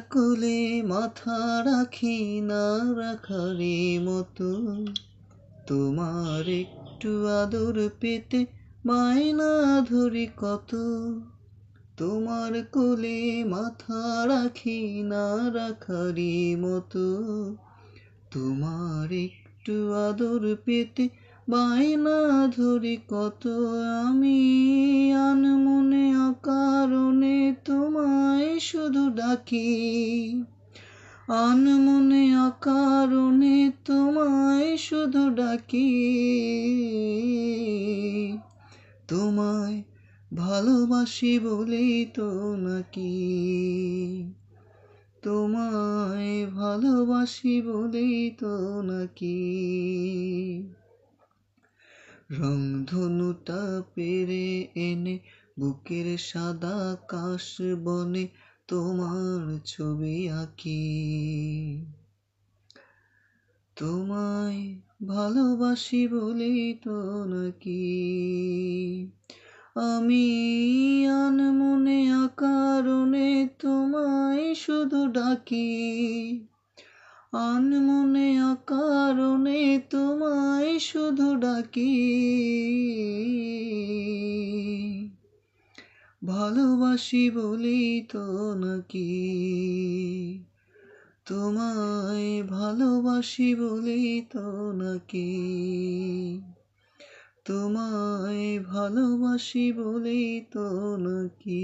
কোলে মাথা রাখি না রাখারে মতো। তোমার একটু আদর পেতে বায়না ধরি কত। তোমার কোলে মাথা রাখি না রাখারি মতো। তোমার একটু আদর পেতে বায়না ধরি কত। আমি আনমনে শুধু ডাকি। আনমনে অকারণে তোমায় শুধু ডাকি। তোমায় ভালোবাসি বলেই তো নাকি। তোমায় ভালোবাসি বলেই তো নাকি। রংধনুটা পেরে এনে বুকের সাদা কাশ বনে তোমার ছবি আঁকি। তোমায় ভালোবাসি বলেই তো নাকি? আমি আনমনে আকারণে তোমায় শুধু ডাকি। আনমনে আকারণে তোমায় শুধু ডাকি। ভালোবাসি বলি তো নাকি? তোমায় ভালোবাসি বলি তো নাকি? তোমায় ভালোবাসি বলি তো নাকি?